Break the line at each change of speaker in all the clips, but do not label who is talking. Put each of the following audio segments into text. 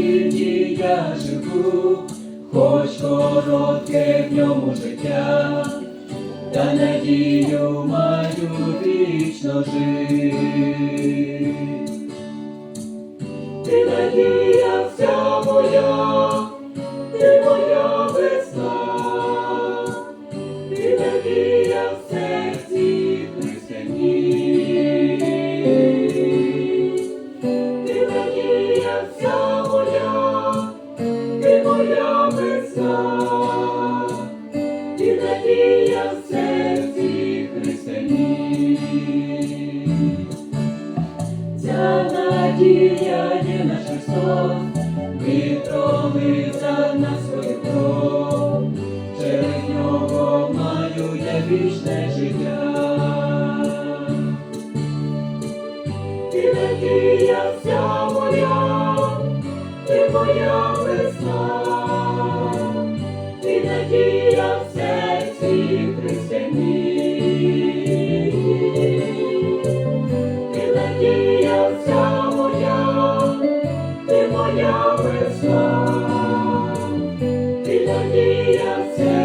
світі я живу, хоч коротке в ньому життя, та надію маю вічно жити. Надія в серці. Ця надія є наш Христос, відкроли за нас через нього маю я вічне життя. Ти надія вся моя, ти моя Надіявся, і надіявся.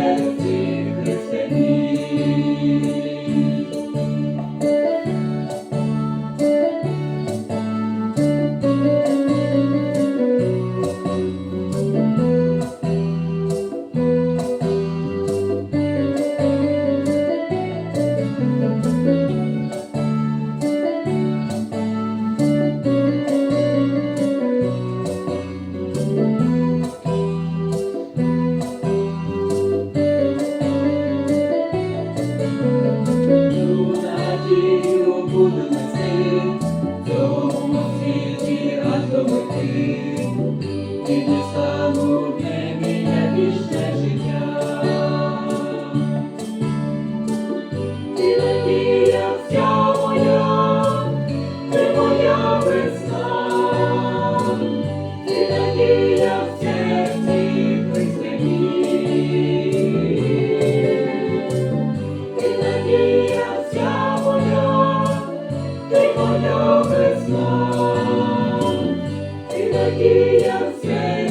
the key it faith.